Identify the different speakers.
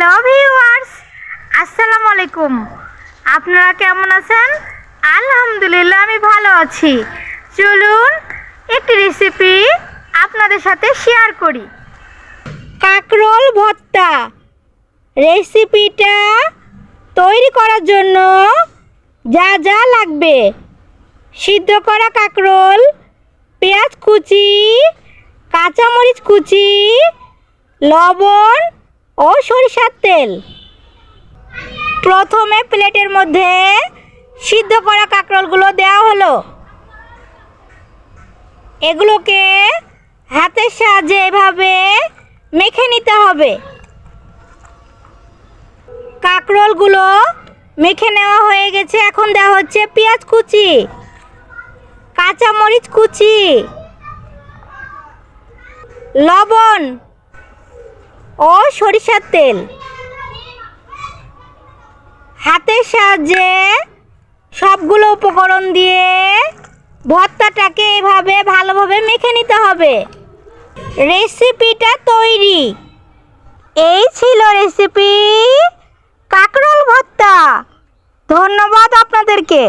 Speaker 1: Hello viewers, আসসালামু আলাইকুম। আপনারা কেমন আছেন? আলহামদুলিল্লাহ, আমি ভালো আছি। চলুন একটি রেসিপি আপনাদের সাথে শেয়ার করি। কাকরোল ভর্তা। রেসিপিটা তৈরি করার জন্য যা যা লাগবে। সিদ্ধ করা কাকরোল, পেঁয়াজ কুচি, কাঁচামরিচ কুচি, লবণ ও সরিষার তেল। প্রথমে প্লেটের মধ্যে সিদ্ধ করা কাঁকরোলগুলো দেওয়া হলো। এগুলোকে হাতের সাহায্যে এভাবে মেখে নিতে হবে। কাঁকরোলগুলো মেখে নেওয়া হয়ে গেছে। এখন দেওয়া হচ্ছে পেঁয়াজ কুচি, কাঁচামরিচ কুচি, লবণ ও সরিষার তেল। হাতের সাহায্যে সবগুলো উপকরণ দিয়ে ভর্তাটাকে এভাবে ভালোভাবে মেখে নিতে হবে। রেসিপিটা তৈরি। এই ছিল রেসিপি কাকরোল ভর্তা। ধন্যবাদ আপনাদেরকে।